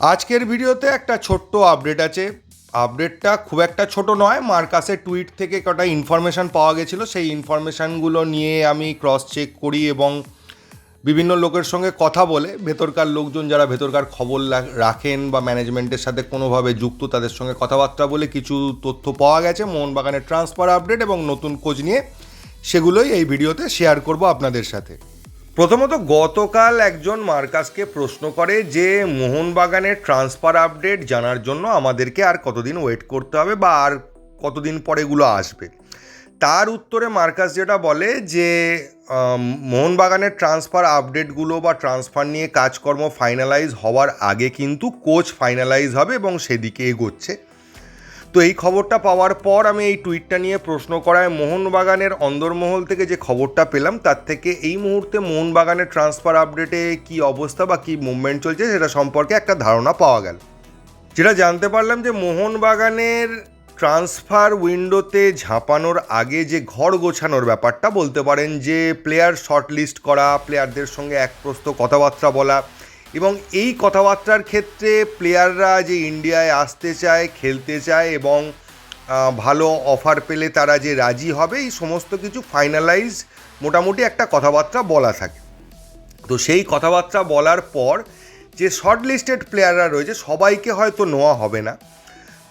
আজকের ভিডিওতে একটা ছোট্ট আপডেট আছে। আপডেটটা খুব একটা ছোট নয়, মার্কাসের টুইট থেকে কটা ইনফরমেশান পাওয়া গেছিল। সেই ইনফরমেশানগুলো নিয়ে আমি ক্রস চেক করি এবং বিভিন্ন লোকের সঙ্গে কথা বলে, ভেতরকার লোকজন যারা ভেতরকার খবর রাখেন বা ম্যানেজমেন্টের সাথে কোনোভাবে যুক্ত, তাদের সঙ্গে কথাবার্তা বলে কিছু তথ্য পাওয়া গেছে। মোহনবাগানের ট্রান্সফার আপডেট এবং নতুন কোচ নিয়ে সেগুলোই এই ভিডিওতে শেয়ার করব আপনাদের সাথে। প্রথমত, গতকাল একজন মার্কাসকে প্রশ্ন করে যে, মোহনবাগানের ট্রান্সফার আপডেট জানার জন্য আমাদেরকে আর কতদিন ওয়েট করতে হবে বা আর কতদিন পরে এগুলো আসবে? তার উত্তরে মার্কাস যেটা বলে যে মোহনবাগানের ট্রান্সফার আপডেটগুলো বা ট্রান্সফার নিয়ে কাজকর্ম ফাইনালাইজ হওয়ার আগে কিন্তু কোচ ফাইনালাইজ হবে এবং সেদিকে এগোচ্ছে। তো এই খবরটা পাওয়ার পর আমি এই টুইটটা নিয়ে প্রশ্ন করায় মোহনবাগানের অন্দরমহল থেকে যে খবরটা পেলাম, তার থেকে এই মুহূর্তে মোহনবাগানের ট্রান্সফার আপডেটে কি অবস্থা বা কি মুভমেন্ট চলছে সেটা সম্পর্কে একটা ধারণা পাওয়া গেল। যেটা জানতে পারলাম যে মোহনবাগানের ট্রান্সফার উইন্ডোতে ঝাঁপানোর আগে যে ঘর গোছানোর ব্যাপারটা, বলতে পারেন যে প্লেয়ার শর্টলিস্ট করা প্লেয়ারদের সঙ্গে এক প্রস্ত কথাবার্তা বলা এবং এই কথাবার্তার ক্ষেত্রে প্লেয়াররা যে ইন্ডিয়ায় আসতে চায়, খেলতে চায় এবং ভালো অফার পেলে তারা যে রাজি হবে, এই সমস্ত কিছু ফাইনালাইজ মোটামুটি একটা কথাবার্তা বলা থাকে। তো সেই কথাবার্তা বলার পর যে শর্ট লিস্টেড প্লেয়াররা রয়েছে, সবাইকে হয়তো নেওয়া হবে না।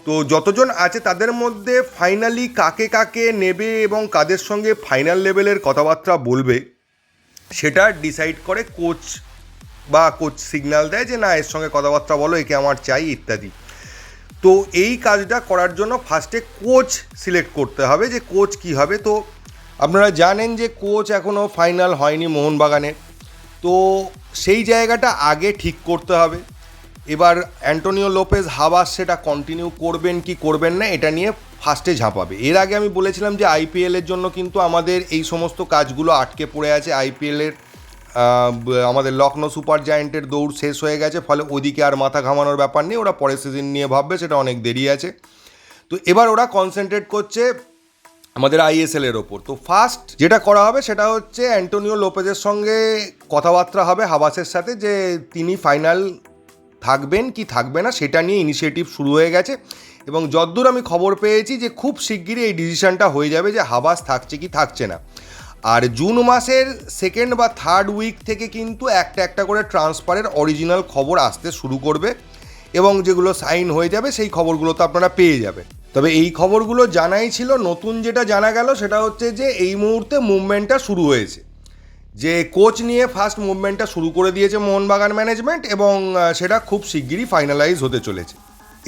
তো যতজন আছে তাদের মধ্যে ফাইনালি কাকে কাকে নেবে এবং কাদের সঙ্গে ফাইনাল লেভেলের কথাবার্তা বলবে, সেটা ডিসাইড করে কোচ বা কোচ সিগন্যাল দেয় যে, না, এর সঙ্গে কথাবার্তা বলো, একে আমার চাই, ইত্যাদি। তো এই কাজটা করার জন্য ফার্স্টে কোচ সিলেক্ট করতে হবে যে, কোচ কি হবে। তো আপনারা জানেন যে, কোচ এখনও ফাইনাল হয়নি মোহনবাগানের। তো সেই জায়গাটা আগে ঠিক করতে হবে। এবার অ্যান্টোনিও লোপেজ হাবাস সেটা কন্টিনিউ করবেন কি করবেন না, এটা নিয়ে ফার্স্টে ঝাঁপাবে। এর আগে আমি বলেছিলাম যে আইপিএলের জন্য কিন্তু আমাদের এই সমস্ত কাজগুলো আটকে পড়ে আছে। আইপিএলের আমাদের লখনৌ সুপার জায়েন্টের দৌড় শেষ হয়ে গেছে, ফলে ওদিকে আর মাথা ঘামানোর ব্যাপার নেই, ওরা পরের সিজন নিয়ে ভাববে, সেটা অনেক দেরি আছে। তো এবার ওরা কনসেন্ট্রেট করছে আমাদের আইএসএল এর ওপর। তো ফার্স্ট যেটা করা হবে, সেটা হচ্ছে অ্যান্টোনিও লোপেজের সঙ্গে কথাবার্তা হবে হাবাসের সাথে, যে তিনি ফাইনাল থাকবেন কি থাকবে না, সেটা নিয়ে ইনিশিয়েটিভ শুরু হয়ে গেছে। এবং যদ্দূর আমি খবর পেয়েছি যে খুব শিগগিরই এই ডিসিশনটা হয়ে যাবে যে হাবাস থাকছে কি থাকছে না। আর জুন মাসের সেকেন্ড বা থার্ড উইক থেকে কিন্তু একটা একটা করে ট্রান্সফারের অরিজিনাল খবর আসতে শুরু করবে এবং যেগুলো সাইন হয়ে যাবে সেই খবরগুলো তো আপনারা পেয়ে যাবে। তবে এই খবরগুলো জানাই ছিল, নতুন যেটা জানা গেল সেটা হচ্ছে যে এই মুহূর্তে মুভমেন্টটা শুরু হয়েছে। যে কোচ নিয়ে ফার্স্ট মুভমেন্টটা শুরু করে দিয়েছে মোহনবাগান ম্যানেজমেন্ট এবং সেটা খুব শিগগিরই ফাইনালাইজ হতে চলেছে।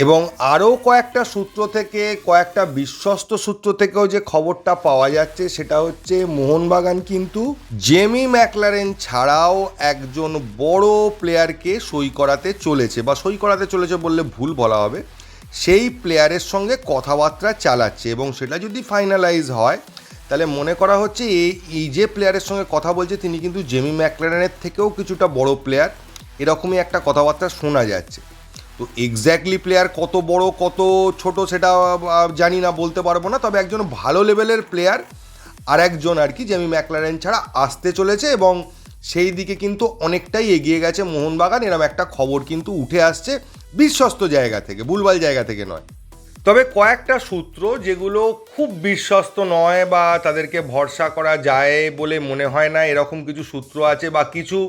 এবং আরও কয়েকটা সূত্র থেকে, কয়েকটা বিশ্বস্ত সূত্র থেকেও যে খবরটা পাওয়া যাচ্ছে সেটা হচ্ছে মোহনবাগান কিন্তু জেমি ম্যাকলারেন ছাড়াও একজন বড় প্লেয়ারকে সই করাতে চলেছে বা সই করাতে চলেছে বললে ভুল বলা হবে। সেই প্লেয়ারের সঙ্গে কথাবার্তা চালাচ্ছে এবং সেটা যদি ফাইনালাইজ হয়, তাহলে মনে করা হচ্ছে এই এই যে প্লেয়ারের সঙ্গে কথা বলছে, তিনি কিন্তু জেমি ম্যাকলারেনের থেকেও কিছুটা বড় প্লেয়ার। এরকমই একটা কথাবার্তা শোনা যাচ্ছে। তো এক্স্যাক্টলি প্লেয়ার কত বড়, কত ছোট সেটা জানি না, বলতে পারব না। তবে একজন ভালো লেভেলের প্লেয়ার আর একজন আর কি জেমি ম্যাকলারেন ছাড়া আসতে চলেছে এবং সেই দিকে কিন্তু অনেকটাই এগিয়ে গেছে মোহনবাগান। এরম একটা খবর কিন্তু উঠে আসছে বিশ্বস্ত জায়গা থেকে, ভুলভাল জায়গা থেকে নয়। তবে কয়েকটা সূত্র যেগুলো খুব বিশ্বস্ত নয় বা তাদেরকে ভরসা করা যায় বলে মনে হয় না, এরকম কিছু সূত্র আছে বা কিছু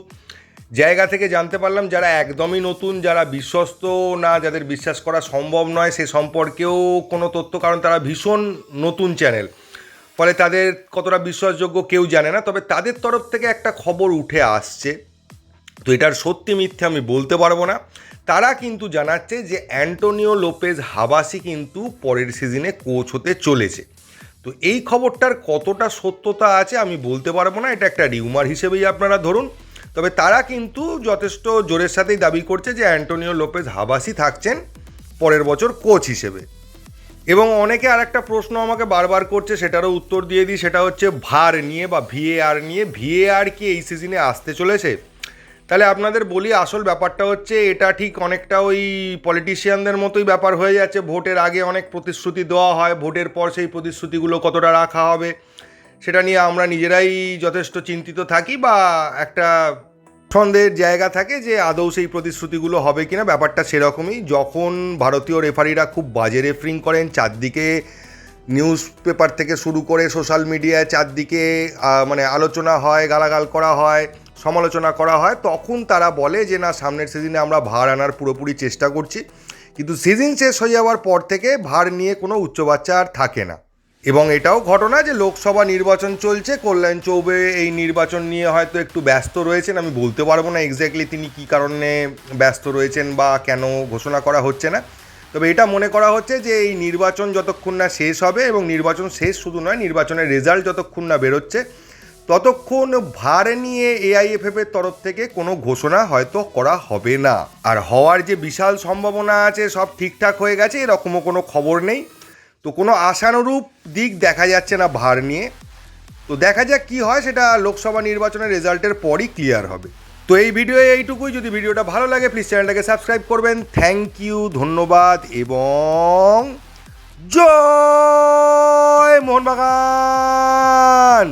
জায়গা থেকে জানতে পারলাম যারা একদমই নতুন, যারা বিশ্বস্ত না, যাদের বিশ্বাস করা সম্ভব নয় সে সম্পর্কেও কোনো তথ্য, কারণ তারা ভীষণ নতুন চ্যানেল। ফলে তাদের কতটা বিশ্বাসযোগ্য কেউ জানে না, তবে তাদের তরফ থেকে একটা খবর উঠে আসছে। তো এটার সত্যি মিথ্যে আমি বলতে পারব না। তারা কিন্তু জানাচ্ছে যে অ্যান্টোনিও লোপেজ হাবাসি কিন্তু পরের সিজনে কোচ হতে চলেছে। তো এই খবরটার কতটা সত্যতা আছে আমি বলতে পারব না, এটা একটা রিউমার হিসেবেই আপনারা ধরুন। তবে তারা কিন্তু যথেষ্ট জোরের সাথেই দাবি করছে যে অ্যান্টোনিও লোপেজ হাবাসি থাকছেন পরের বছর কোচ হিসেবে। এবং অনেকে আর একটা প্রশ্ন আমাকে বারবার করছে, সেটারও উত্তর দিয়ে দিই, সেটা হচ্ছে ভার নিয়ে বা ভিএআর নিয়ে। ভিএআর কি এই সিজনে আসতে চলেছে? তাহলে আপনাদের বলি, আসল ব্যাপারটা হচ্ছে এটা ঠিক অনেকটা ওই পলিটিশিয়ানদের মতোই ব্যাপার হয়ে যাচ্ছে। ভোটের আগে অনেক প্রতিশ্রুতি দেওয়া হয়, ভোটের পর সেই প্রতিশ্রুতিগুলো কতটা রাখা হবে? সেটা নিয়ে আমরা নিজেরাই যথেষ্ট চিন্তিত থাকি বা একটা সন্দেহের জায়গা থাকে যে আদৌ সেই প্রতিশ্রুতিগুলো হবে কিনা। ব্যাপারটা সেরকমই। যখন ভারতীয় রেফারিরা খুব বাজে রেফারিং করেন, চারদিকে নিউজ পেপার থেকে শুরু করে সোশ্যাল মিডিয়ায় চারদিকে মানে আলোচনা হয়, গালাগাল করা হয়, সমালোচনা করা হয়, তখন তারা বলে যে, না, সামনের সিজনে আমরা ভার আনার পুরোপুরি চেষ্টা করছি। কিন্তু সিজন শেষ হয়ে যাওয়ার পর থেকে ভার নিয়ে কোনো উচ্চবাচ্চা আর থাকে না। এবং এটাও ঘটনা যে লোকসভা নির্বাচন চলছে, কল্যাণ চৌবে এই নির্বাচন নিয়ে হয়তো একটু ব্যস্ত রয়েছেন, আমি বলতে পারব না এক্স্যাক্টলি তিনি কী কারণে ব্যস্ত রয়েছেন বা কেন ঘোষণা করা হচ্ছে না। তবে এটা মনে করা হচ্ছে যে এই নির্বাচন যতক্ষণ না শেষ হবে এবং নির্বাচন শেষ শুধু নয়, নির্বাচনের রেজাল্ট যতক্ষণ না বেরোচ্ছে, ততক্ষণ ভার নিয়ে এআইএফএফ এর তরফ থেকে কোনো ঘোষণা হয়তো করা হবে না। আর হওয়ার যে বিশাল সম্ভাবনা আছে, সব ঠিকঠাক হয়ে গেছে, এরকমও কোনো খবর নেই। তো কোনো আশানুরূপ দিক দেখা যাচ্ছে না ভার নিয়ে। তো দেখা যাক কি হয়, সেটা লোকসভা নির্বাচনের রেজাল্টের পরই ক্লিয়ার হবে। তো এই ভিডিও এইটুকুই। যদি ভিডিওটা ভালো লাগে প্লিজ চ্যানেলটাকে সাবস্ক্রাইব করবেন। থ্যাংক ইউ ধন্যবাদ, এবং জয় মোহনবাগান!